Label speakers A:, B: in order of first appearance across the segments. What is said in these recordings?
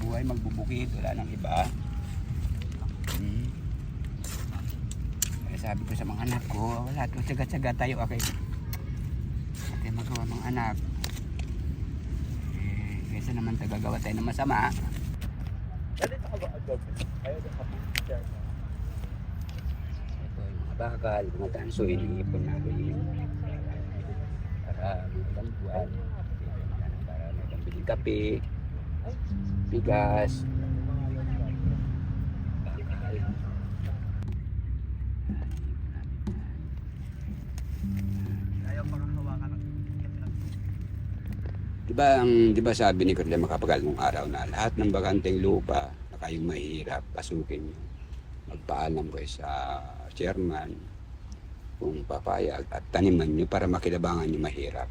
A: buhay, magbubukid, wala nang iba. Hmm. Sabi ko sa mga anak ko, wala to, tsaga-tsaga tayo, okay. Okay, magawa mga anak. Eh, kaysa naman tagagawa tayo ng masama.
B: Ganito ka ba? Ayaw na ka
A: Ito yung mga bakal, mga tanso, iniipon natin yun. Para magandang buwan. Para pambiling kape, bigas, bakal.
B: Ayaw pa kang hawakan ng
A: Di ba ang di ba sabi ni Corle Macapagal nung araw na lahat ng bakanteng lupa na kayong mahirap pasukin nyo. Magpaalam kayo sa chairman kung papayag at taniman nyo para makilabangan nyo mahirap.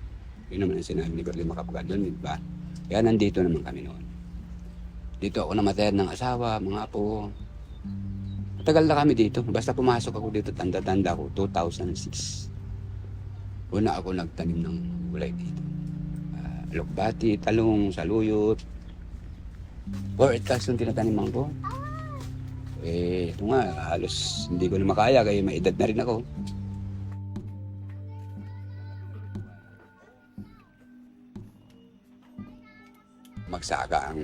A: Yun naman ang sinabi ni Corle Macapagal doon, di ba? Kaya nandito naman kami noon. Dito ako namatayan ng asawa, mga apo. Matagal na kami dito. Basta pumasok ako dito, tanda-tanda ko, 2006. Una ako nagtanim ng gulay dito uh, alokbati, talong, saluyot. 4 hectares yung tinataniman ko. Eh, ito nga, halos hindi ko na makaya kaya may edad na rin ako. Magsaka ang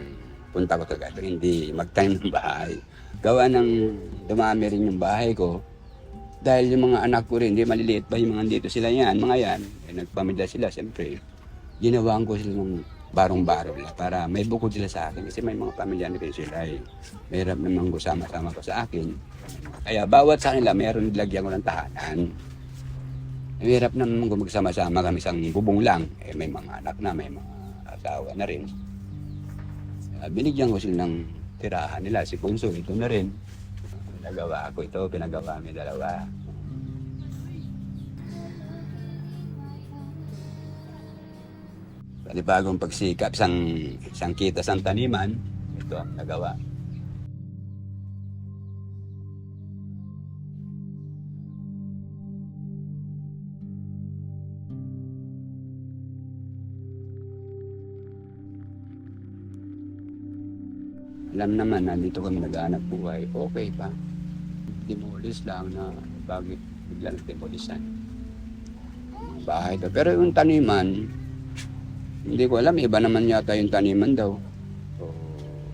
A: punta ko talaga. Hindi magtanim ng bahay. Gawa ng dumami rin yung bahay ko. Dahil yung mga anak ko rin, hindi maliliit pa yung mga dito sila yan, mga yan. Eh, nagpamilya sila, siyempre ginawaan ko sila ng barong-barong lang para may bukod sila sa akin kasi may mga pamilya na sila eh. Mahirap naman ko sama-sama ko sa akin. Kaya bawat sa kanila meron nilagyan ko ng tahanan. Mahirap naman kung magsama-sama kami sa bubong lang. Eh, may mga anak na, may mga asawa na rin. Kaya binigyan ko sila ng tirahan nila. Si Punso, ito na rin. Pinagawa ko ito, pinagawa kami dalawa. panibagong pagsikap, isang, isang kita sa taniman, ito ang nagawa. Alam naman, nandito kami nag-aanap buhay, okay pa. Demolis lang na bakit bigla nag-demolisan. Mga bahay to. Pero yung taniman, hindi ko alam, iba naman yata yung taniman daw. O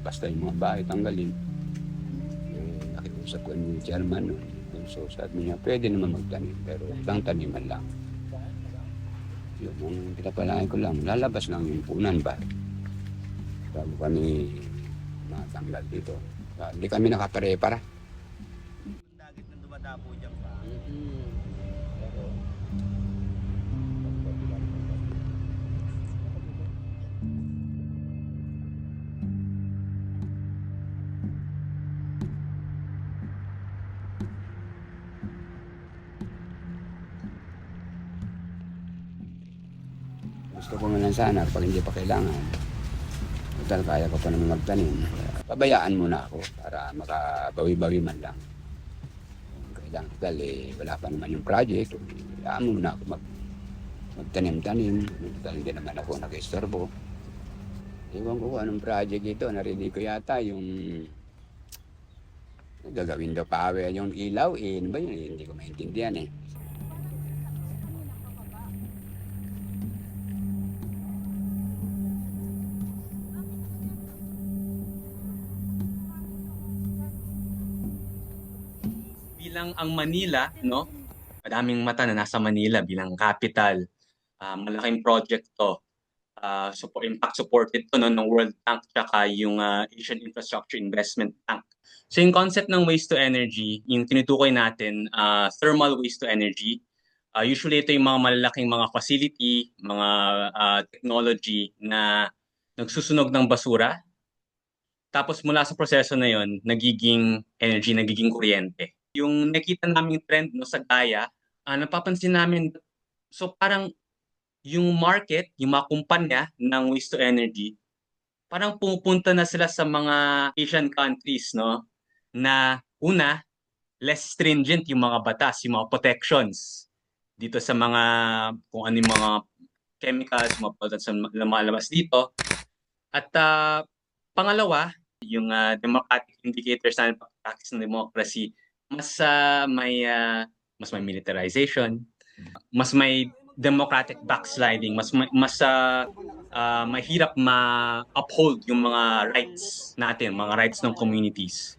A: basta yung mga bahay tanggalin. Eh, nakiusap ko yung chairman no. So sabi niya, pwede naman magtanim, pero ibang taniman lang. Yun, ang pinapalain ko lang, lalabas lang yung punan ba. Bago kami matanggal dito. Ah, Hindi kami nakapare-para.
B: Dagit na dumadapo dyan pa.
A: Gusto ko na lang sana pag hindi pa kailangan. Total, kaya ko pa naman magtanim. Pabayaan muna ako para makabawi-bawi man lang. Kailangan total, eh, wala pa naman yung project. Hayaan muna ako mag, magtanim-tanim. Total, hindi naman ako nag-istorbo. Ewan ko anong project ito. Narinig ko yata yung gagawin daw power yung ilaw. Eh, ano ba yun? Eh, hindi ko maintindihan eh.
C: Bilang ang Manila, no? Madaming mata na nasa Manila bilang capital. Ah, malaking project to. Ah, support, impact supported to no, ng World Bank tsaka yung ah, Asian Infrastructure Investment Bank. So yung concept ng waste to energy, yung tinutukoy natin, ah, thermal waste to energy. Ah, usually ito yung mga malalaking mga facility, mga ah, technology na nagsusunog ng basura. Tapos mula sa proseso na yon, nagiging energy, nagiging kuryente yung nakita namin trend no sa Gaya, ah, napapansin namin so parang yung market, yung mga kumpanya ng waste to energy, parang pumupunta na sila sa mga Asian countries no na una less stringent yung mga batas, yung mga protections dito sa mga kung ano yung mga chemicals, mga products na lumalabas dito. At ah, pangalawa, yung ah, democratic indicators ng practice ng democracy, mas ah, may ah, mas may militarization, mas may democratic backsliding, mas mas ah, ah, mahirap ma-uphold yung mga rights natin, mga rights ng communities.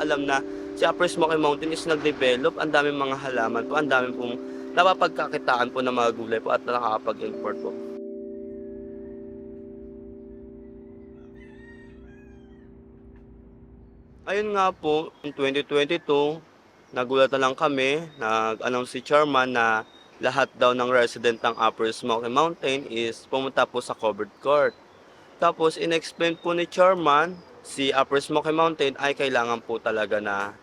B: Alam na si Upper Smoky Mountain is nag-develop. Ang daming mga halaman po, ang daming pong napapagkakitaan po ng mga gulay po at nakakapag-import po. Ayun nga po, in 2022, nagulat na lang kami, nag-announce si chairman na lahat daw ng resident ng Upper Smoky Mountain is pumunta po sa covered court. Tapos, in-explain po ni chairman, si Upper Smoky Mountain ay kailangan po talaga na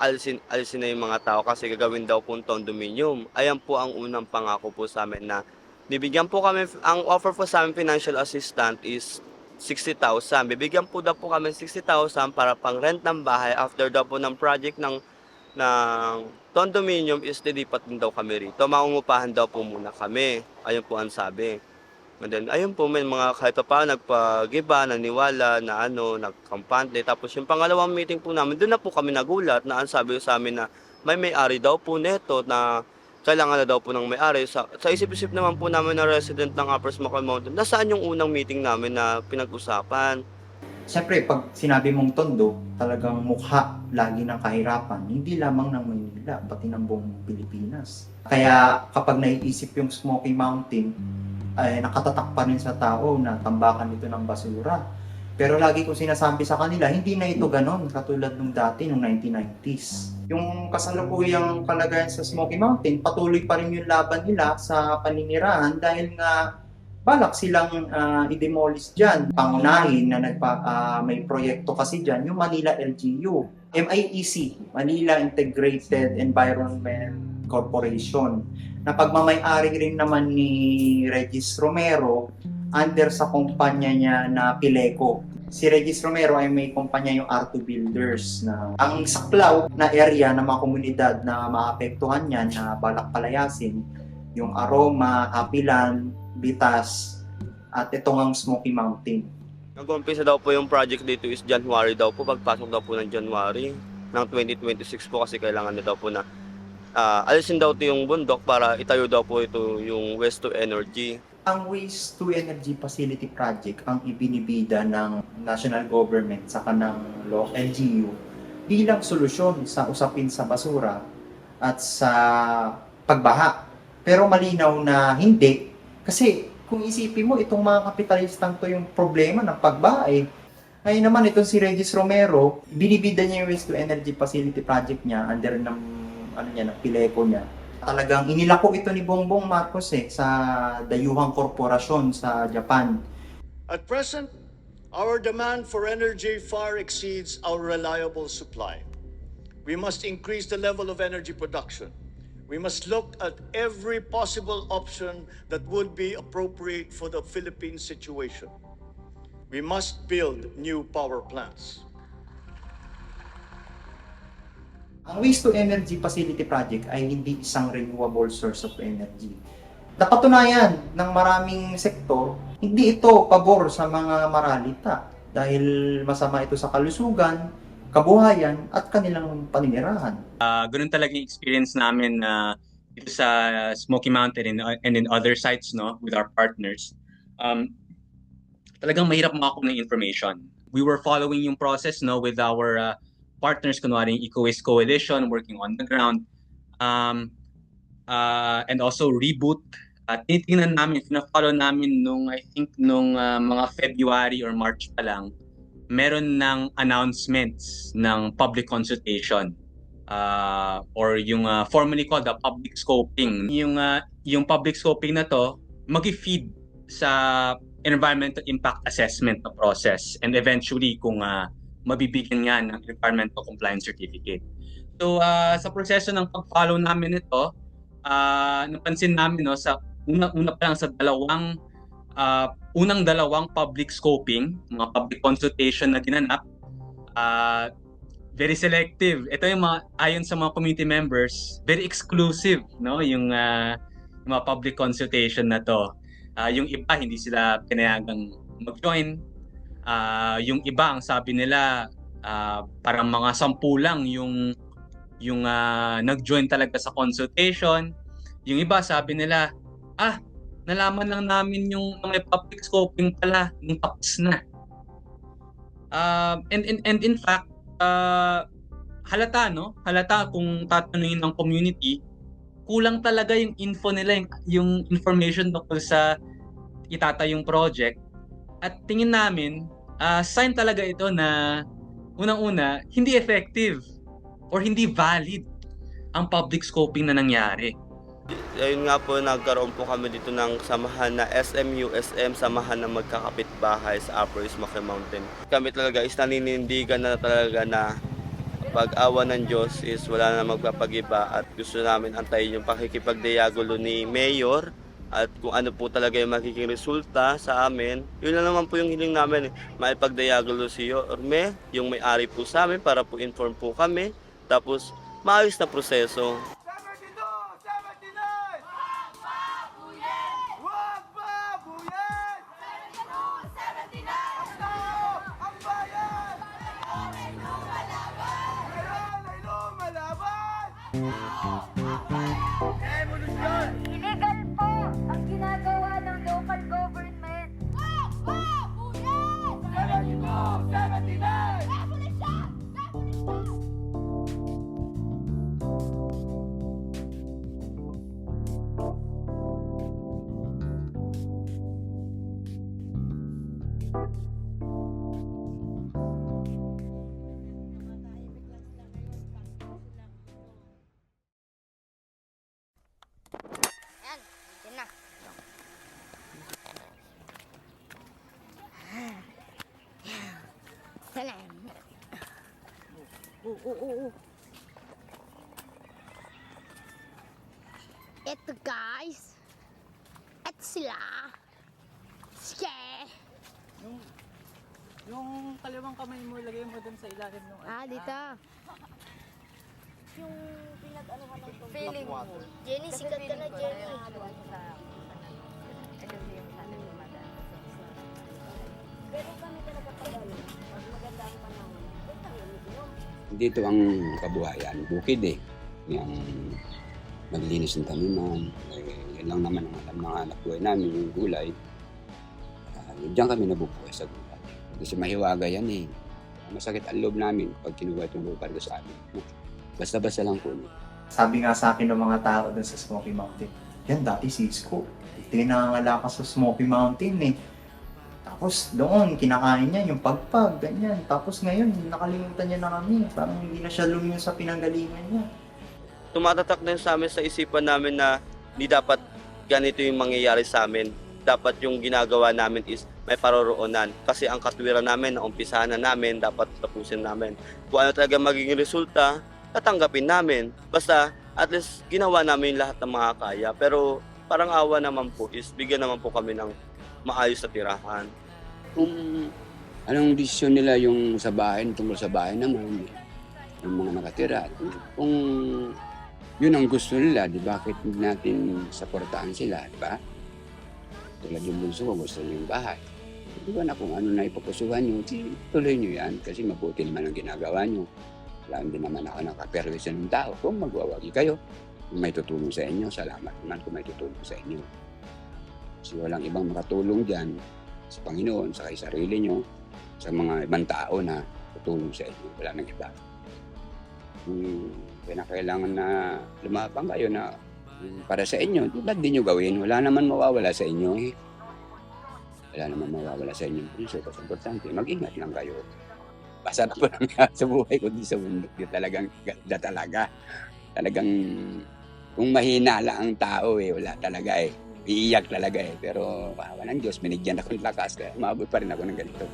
B: alisin, alisin na yung mga tao kasi gagawin daw po condominium. Ayan po ang unang pangako po sa amin na bibigyan po kami, ang offer po sa amin financial assistant is 60,000. Bibigyan po daw po kami 60,000 para pang rent ng bahay after daw po ng project ng ng condominium is lilipat din daw kami rito. Maungupahan daw po muna kami. Ayun po ang sabi. And then, ayun po, may mga kahit pa paano nagpagiba, naniwala, na ano, nagkampante. Tapos yung pangalawang meeting po namin, doon na po kami nagulat na ang sabi sa amin na may may-ari daw po neto na kailangan na daw po ng may-ari. Sa, sa isip-isip naman po namin na resident ng Upper Smoky Mountain, nasaan yung unang meeting namin na pinag-usapan?
D: Siyempre, pag sinabi mong tondo, talagang mukha lagi ng kahirapan, hindi lamang ng Maynila, pati ng buong Pilipinas. Kaya kapag naiisip yung Smoky Mountain, ay nakatatak pa rin sa tao na tambakan ito ng basura. Pero lagi ko sinasabi sa kanila, hindi na ito ganon katulad nung dati, nung 1990s. Yung kasalukuyang kalagayan sa Smoky Mountain, patuloy pa rin yung laban nila sa paninirahan dahil nga balak silang ah, i-demolish dyan. Pangunahin na nagpa, ah, may proyekto kasi dyan, yung Manila LGU. MIEC, Manila Integrated Environment Corporation, na pagmamayari rin naman ni Regis Romero under sa kumpanya niya na Pileco. Si Regis Romero ay may kumpanya yung R2 Builders na ang saklaw na area ng mga komunidad na maapektuhan niyan na balak palayasin yung Aroma, Hapilan, Bitas, at itong ang Smoky Mountain.
B: Nag-umpisa daw po yung project dito is January daw po, pagpasok daw po ng January ng 2026 po kasi kailangan na daw po na ah, alisin daw ito yung bundok para itayo daw po ito yung waste to energy.
D: Ang Waste to Energy Facility Project ang ibinibida ng national government sa kanang LGU bilang solusyon sa usapin sa basura at sa pagbaha. Pero malinaw na hindi kasi kung isipin mo itong mga kapitalistang to yung problema ng pagbaha eh. Ngayon naman itong si Regis Romero, binibida niya yung Waste to Energy Facility Project niya under ng ano niya, ng Pileco niya talagang inilako ito ni Bongbong Marcos eh sa dayuhang korporasyon sa Japan.
E: At present, our demand for energy far exceeds our reliable supply. We must increase the level of energy production. We must look at every possible option that would be appropriate for the Philippine situation. We must build new power plants.
D: Ang Waste to Energy Facility Project ay hindi isang renewable source of energy. Napatunayan ng maraming sektor, hindi ito pabor sa mga maralita dahil masama ito sa kalusugan, kabuhayan at kanilang paninirahan.
C: Ah, ganun talaga yung experience namin na dito sa Smoky Mountain and, and in other sites no with our partners. Um, talagang mahirap makakuha ng information. We were following yung process no with our uh, partners kunwari yung Eco Waste Coalition working on the ground um, uh, and also reboot at tinitingnan namin, fina-follow namin nung I think nung uh, mga February or March pa lang meron ng announcements ng public consultation uh, or yung uh, formally called the public scoping. Yung uh, yung public scoping na to magi-feed sa environmental impact assessment na process and eventually kung uh, mabibigyan nga ng environmental compliance certificate. So uh, sa proseso ng pag-follow namin ito, ah, napansin namin no sa una una pa lang sa dalawang ah, unang dalawang public scoping, mga public consultation na ginanap, ah, very selective. Ito yung mga ayon sa mga community members, very exclusive, no? Yung, ah, yung mga public consultation na to. Ah, yung iba hindi sila pinayagang mag-join. Ah, yung iba ang sabi nila ah, parang mga sampu lang yung yung ah, nag-join talaga sa consultation. Yung iba sabi nila, ah, nalaman lang namin yung may public scoping pala, yung tapos na. Um, and, and, and in fact, uh, halata, no? Halata kung tatanungin ng community, kulang talaga yung info nila, yung, yung information tungkol sa itatayong project. At tingin namin, ah, sign talaga ito na unang-una, hindi effective or hindi valid ang public scoping na nangyari.
B: Ayun nga po, nagkaroon po kami dito ng samahan na SMUSM, samahan na magkakapit bahay sa Upper Ismaque Mountain. Kami talaga is naninindigan na talaga na pag-awa ng Diyos is wala na magpapagiba at gusto namin antayin yung pakikipagdiagulo ni Mayor at kung ano po talaga yung magiging resulta sa amin. Yun lang naman po yung hiling namin. Eh. Maipagdiagulo si Yorme, yung may-ari po sa amin para po inform po kami. Tapos maayos na proseso.
F: Oo, oo. Ito guys. Ito sila. Sige.
G: Yung kaliwang kamay mo, lagay mo dun sa ilalim ng
F: Ah, dito. Yung pinag-ano ka ng feeling mo. Jenny, sikat ka na, Jenny. Pero kami talaga pag ano, pag maganda ang panahon, ito yung inom.
A: Dito ang kabuhayan, bukid eh. Yung naglinis ng taniman, eh, yan lang naman ang alam ng anak buhay namin, yung gulay. Uh, diyan kami nabubuhay sa gulay. Kasi mahiwaga yan eh. Masakit ang loob namin pag kinuha itong lupa ko sa amin. Basta-basta lang po.
D: Sabi nga sa akin ng mga tao dun sa Smoky Mountain, yan dati Cisco. Ito yung nangangalakas sa Smoky Mountain eh. Tapos doon, kinakain niya yung pagpag, ganyan. Tapos ngayon, nakalimutan niya na kami. Parang hindi na siya lumiyon sa pinanggalingan niya.
B: Tumatatak na sa amin sa isipan namin na hindi dapat ganito yung mangyayari sa amin. Dapat yung ginagawa namin is may paroroonan. Kasi ang katwiran namin, na umpisahan na namin, dapat tapusin namin. Kung ano talaga magiging resulta, tatanggapin namin. Basta, at least, ginawa namin lahat ng mga kaya. Pero, parang awa naman po is, bigyan naman po kami ng maayos na tirahan.
A: Kung anong desisyon nila yung sa bahay, tungkol sa bahay naman, yung mga nakatira. Kung yun ang gusto nila, di bakit natin supportahan sila, di ba? Tulad yung bunso ko, gusto niyo yung bahay. Di ba na kung ano na ipapusuhan nyo, tuloy nyo yan kasi mabuti naman ang ginagawa nyo. Wala din naman ako nakaperwisyon ng tao. Kung magwawagi kayo, kung may tutulong sa inyo, salamat naman kung may tutulong sa inyo. Kasi walang ibang makatulong dyan sa Panginoon, sa sarili nyo, sa mga ibang tao na tutulong sa inyo. Wala nang iba. Kung kinakailangan na lumapang kayo na mm, para sa inyo, ba't di nyo gawin? Wala naman mawawala sa inyo eh. Wala naman mawawala sa inyo. Puso, kasi importante, mag-ingat lang kayo. Basta na po lang sa buhay ko di sa. Yun talagang ganda talaga. Talagang kung mahina lang ang tao eh, wala talaga eh. Iiyak talaga eh. Pero kawa ng Diyos, binigyan ako ng lakas. Kaya umabot pa rin ako ng ganito.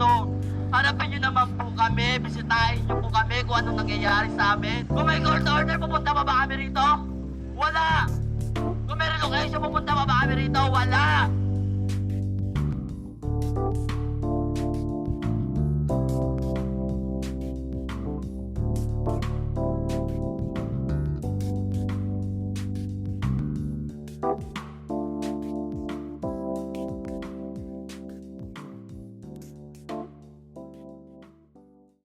H: Dito. Harapin niyo naman po kami, bisitahin niyo po kami kung anong nangyayari sa amin. Kung may court order, pupunta pa ba kami rito? Wala! Kung may relocation, pupunta pa ba kami rito? Wala!